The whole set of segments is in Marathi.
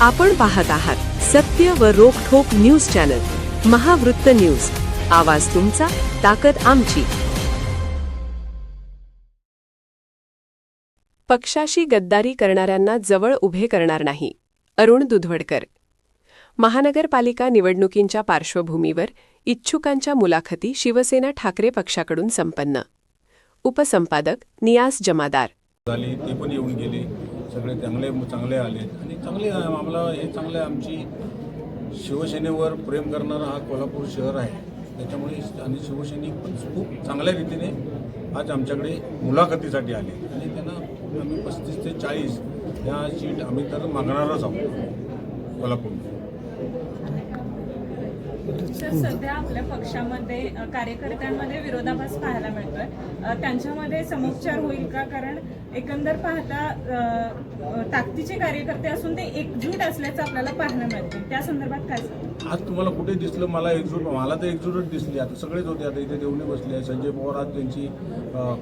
आपण पाहत आहात सत्य व रोखोक न्यूज चॅनल महावृत्त न्यूज. आवाज तुमचा ताकद आमची. पक्षाशी गद्दारी करणाऱ्यांना जवळ उभे करणार नाही अरुण दुधवडकर. महानगरपालिका निवडणुकींच्या पार्श्वभूमीवर इच्छुकांच्या मुलाखती शिवसेना ठाकरे पक्षाकडून संपन्न. उपसंपादक नियास जमादार. झाली ती पण येऊन गेली. सगळे चांगले चांगले आले. आणि चांगली आम्हाला हे चांगलं आमची शिवसेनेवर प्रेम करणारा हा कोल्हापूर शहर आहे. त्याच्यामुळे आणि शिवसैनिक पण खूप चांगल्या रीतीने आज आमच्याकडे मुलाखतीसाठी आले. आणि त्यांना आम्ही पस्तीस ते चाळीस या सीट आम्ही तर मागणारच आहोत कोल्हापूर तर सध्या आपल्या पक्षामध्ये कार्यकर्त्यांमध्ये विरोधाभास पाहायला मिळतोय. त्यांच्यामध्ये समोपचार होईल का? कारण एकंदर पाहता ताकदीचे कार्यकर्ते असून ते एकजूट असल्याचं आपल्याला पाहायला मिळतं त्या संदर्भात काय? आज तुम्हाला कुठे दिसलं? मला एकजूट मला तर एकजूटच दिसली. आता सगळेच होते. आता इथे देवणी बसले आहे संजय पवार आज त्यांची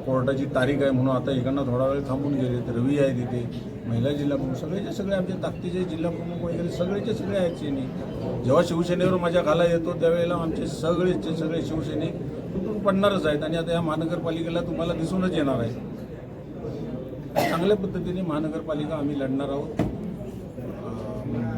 कोर्टाची तारीख आहे म्हणून आता इकडनं थोडा वेळ थांबून गेले तर रवी आहे तिथे. महिला जिल्हा प्रमुख सगळेचे सगळे आमचे ताकदीचे जिल्हा प्रमुख वगैरे सगळेचे सगळे आहेत सैनिक जेव्हा शिवसेनेवर माझ्या खाला येतो त्यावेळेला आमचे सगळेचे सगळे शिवसैनिक तुटून पडणारच आहेत. आणि आता या महानगरपालिकेला तुम्हाला दिसूनच येणार आहे. चांगल्या पद्धतीने महानगरपालिका आम्ही लढणार आहोत.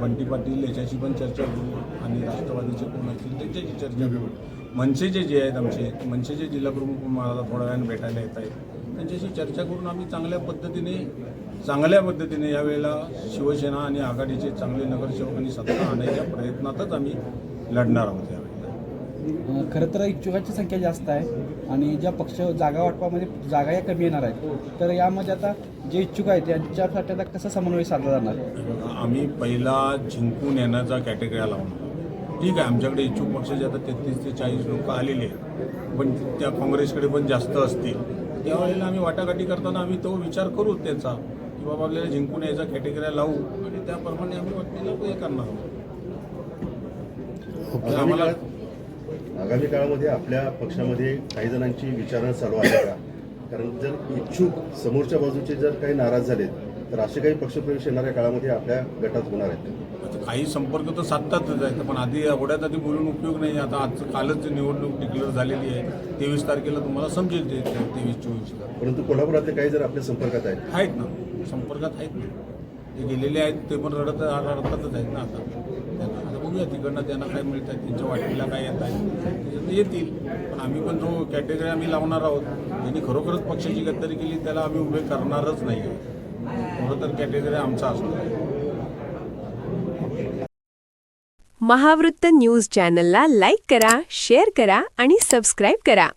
बंटी पाटील याच्याशी पण चर्चा करू. आणि राष्ट्रवादीचे कोण असतील त्यांच्याशी चर्चा करू. मनसेचे जे आहेत आमचे मनसेचे जिल्हाप्रमुख मला थोड्या वेळाने भेटायला येत आहेत. त्यांच्याशी चर्चा करून आम्ही चांगल्या पद्धतीने चांगल्या पद्धतीने यावेळेला शिवसेना आणि आघाडीचे चांगले नगरसेवक आणि सत्ता आणण्याच्या प्रयत्नातच आम्ही लढणार आहोत यावेळेला. खरं तर इच्छुकांची संख्या जास्त आहे आणि ज्या पक्ष जागा वाटपामध्ये जागा या कमी येणार आहेत तर यामध्ये आता जे इच्छुक आहेत त्यांच्यासाठी आता कसा समन्वय साधला जाणार? आम्ही पहिला जिंकून येण्याचा कॅटेगरी लावणार ठीक आहे आमच्याकडे इच्छुक पक्षाचे आता तेहतीस ते चाळीस लोक आलेले आहेत पण त्या काँग्रेसकडे पण जास्त असतील. त्यावेळेला आम्ही वाटाघाटी करताना आम्ही तो विचार करू त्याचा की बाबा आपल्याला जिंकून यायचा कॅटेगरी लावू आणि त्याप्रमाणे आम्ही वाटणीला हे करणार आहोत. आम्हाला आगामी काळामध्ये आपल्या पक्षामध्ये काही जणांची विचारणा चालू आहे का? कारण जर इच्छुक समोरच्या बाजूचे जर काही नाराज झालेत तर असे काही पक्षप्रवेश येणाऱ्या काळामध्ये आपल्या गटात होणार आहेत. काही संपर्क तर साधतातच आहेत. पण आधी एवढ्यात आधी बोलून उपयोग नाही. आता आज कालच निवडणूक डिक्लेअर झालेली आहे तेवीस तारखेला तुम्हाला समजेल ते तेवीस चोवीसला परंतु कोल्हापुरातले काही जर आपल्या संपर्कात आहेत. आहेत ना. संपर्कात आहेत ना. ते गेलेले आहेत ते पण रडत रडतातच आहेत ना आता. त्यांना आता बघूया तिकडनं त्यांना काय मिळतात त्यांच्या वाटणीला काय येत आहे. त्याच्यातनं येतील. पण आम्ही पण जो कॅटेगरी आम्ही लावणार आहोत ज्यांनी खरोखरच पक्षाची गद्दारी केली त्याला आम्ही उभे करणारच नाही. तर कॅटेगरी आमचा असतो. महावृत्त न्यूज चॅनलला लाईक करा शेअर करा आणि सबस्क्राईब करा.